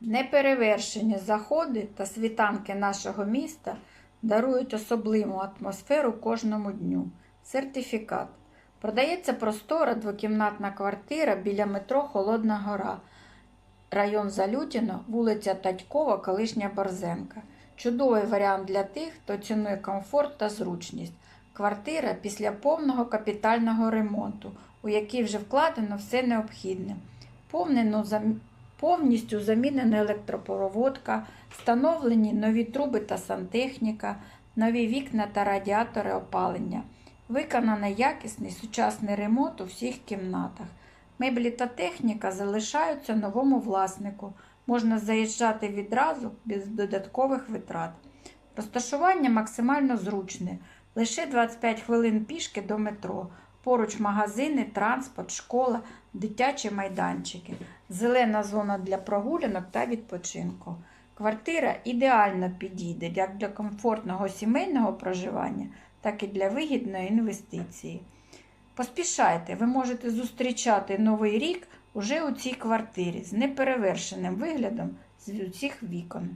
Неперевершені заходи та світанки нашого міста дарують особливу атмосферу кожному дню. Сертифікат. Продається простора двокімнатна квартира біля метро Холодна Гора, район Залютіно, вулиця Татькова, колишня Борзенка. Чудовий варіант для тих, хто цінує комфорт та зручність. Квартира після повного капітального ремонту, у який вже вкладено все необхідне. Зам- Повністю замінена електропроводка, встановлені нові труби та сантехніка, нові вікна та радіатори опалення. Виконано якісний сучасний ремонт у всіх кімнатах. Меблі та техніка залишаються новому власнику. Можна заїжджати відразу без додаткових витрат. Розташування максимально зручне. Лише 25 хвилин пішки до метро. Поруч магазини, транспорт, школа, дитячі майданчики, зелена зона для прогулянок та відпочинку. Квартира ідеально підійде як для комфортного сімейного проживання, так і для вигідної інвестиції. Поспішайте, ви можете зустрічати новий рік уже у цій квартирі з неперевершеним виглядом з усіх вікон.